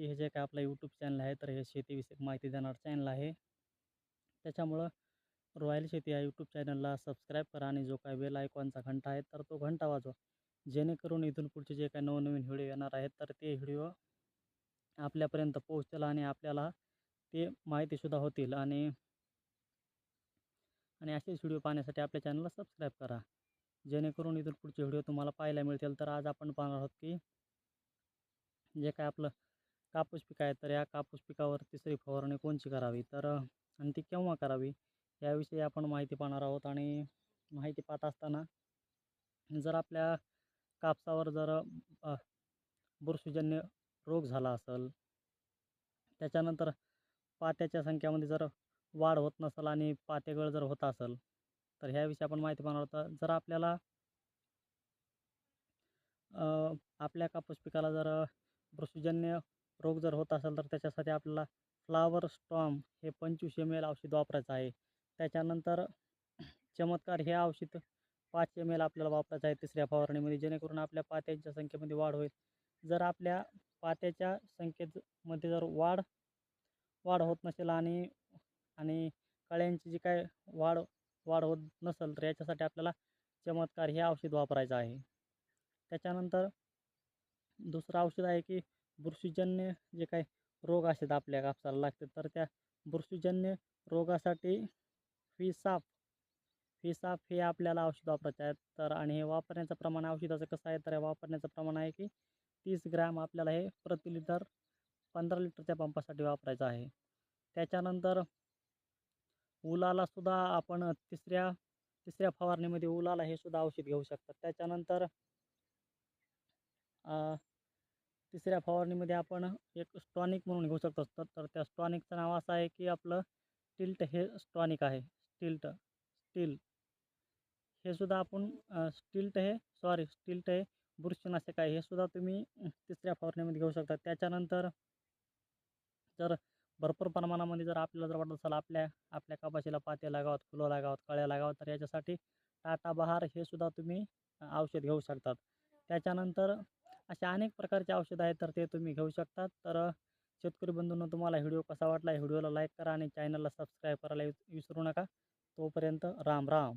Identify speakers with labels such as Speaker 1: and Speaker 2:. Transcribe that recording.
Speaker 1: की हे जे काय आपलं यूट्यूब चॅनल आहे तर हे शेतीविषयक माहिती देणारं चॅनल आहे. त्याच्यामुळं रॉयल शेती या यूट्यूब चॅनलला सबस्क्राईब करा आणि जो काय बेल आयकॉनचा घंटा आहे तर तो घंटा वाजवा. जेणेकरून इथून पुढचे जे काही नवनवीन व्हिडिओ येणार आहेत तर ते व्हिडिओ आपल्यापर्यंत पोहोचतील आणि आपल्याला ते माहितीसुद्धा होतील. आणि आणि असेच व्हिडिओ पाहण्यासाठी आपल्या चॅनलला सबस्क्राईब करा. जेणेकरून इथून पुढचे व्हिडिओ तुम्हाला पाहायला मिळतील. तर आज आपण पाहणार आहोत की जे काय आपलं कापूस पीक आहे तर या कापूस पिकावर तिसरी फवारणी कोणची करावी? तर आणि ती केव्हा करावी? याविषयी आपण माहिती पाहणार आहोत आणि माहिती पाहत असताना जर आपल्या कापसावर जर बुरशीजन्य रोग झाला असेल त्याच्यानंतर पात्याच्या संख्यामध्ये जर वाढ होत नसेल आणि पातेगळ जर होत असेल तर ह्याविषयी आपण माहिती पाहणार आहोत. जर आपल्याला आपल्या कापूस पिकाला जर बुरशीजन्य रोग जर होत असेल तर त्याच्यासाठी आपल्याला फ्लावर स्टॉम हे पंचवीस एम एल औषध वापरायचं आहे. त्याच्यानंतर चमत्कार हे औषध पाच एम एल आपल्याला वापरायचं आहे तिसऱ्या फवारणीमध्ये जेणेकरून आपल्या पात्यांच्या संख्येमध्ये वाढ होईल. जर आपल्या पात्याच्या संख्येमध्ये जर वाढ वाढ होत नसेल आणि आणि कळ्यांची जी काय वाढ वाढ होत नसेल तर याच्यासाठी आपल्याला चमत्कार हे औषध वापरायचं आहे. त्याच्यानंतर दुसरं औषध आहे की बुरशीजन्य जे काही रोग असतात आपल्या कापसाला लागतात तर त्या बुरशीजन्य रोगासाठी फिसाफ फिसाफ हे आपल्याला औषध वापरायचं आहे तर आणि हे वापरण्याचं प्रमाण औषधाचं कसं आहे तर हे वापरण्याचं प्रमाण आहे की तीस ग्रॅम आपल्याला हे प्रति लिटर पंधरा लिटरच्या पंपासाठी वापरायचं आहे. त्याच्यानंतर उलाला सुद्धा आपण तिसऱ्या तिसऱ्या फवारणीमध्ये उलाला हे सुद्धा औषध घेऊ शकतात. त्याच्यानंतर तिसऱ्या फवारणीमध्ये आपण एक स्टॉनिक म्हणून घेऊ शकतो. तर तर त्या स्टॉनिकचं नाव असं आहे की आपलं स्टिल्ट हे स्टॉनिक आहे. स्टिल्ट स्टील हे सुद्धा आपण स्टिल्ट हे सॉरी स्टिल्ट हे बुरशीनाशक आहे. हे सुद्धा तुम्ही तिसऱ्या फवारणीमध्ये घेऊ शकता. त्याच्यानंतर जर भरपूर प्रमाणामध्ये जर आपल्याला जर वाटत असेल आपल्या आपल्या कपाशीला पाते लागावत फुलं लागावत कळ्या लागावत तर याच्यासाठी टाटा बहार हे सुद्धा तुम्ही औषध घेऊ शकतात. त्याच्यानंतर अशा अनेक प्रकारचे औषधं आहेत तर ते तुम्ही घेऊ शकता तर शेतकरी बंधूंनो तुम्हाला व्हिडिओ कसा वाटला? व्हिडिओला लाईक करा आणि चॅनलला सबस्क्राईब करायला विसरू नका. तोपर्यंत राम राम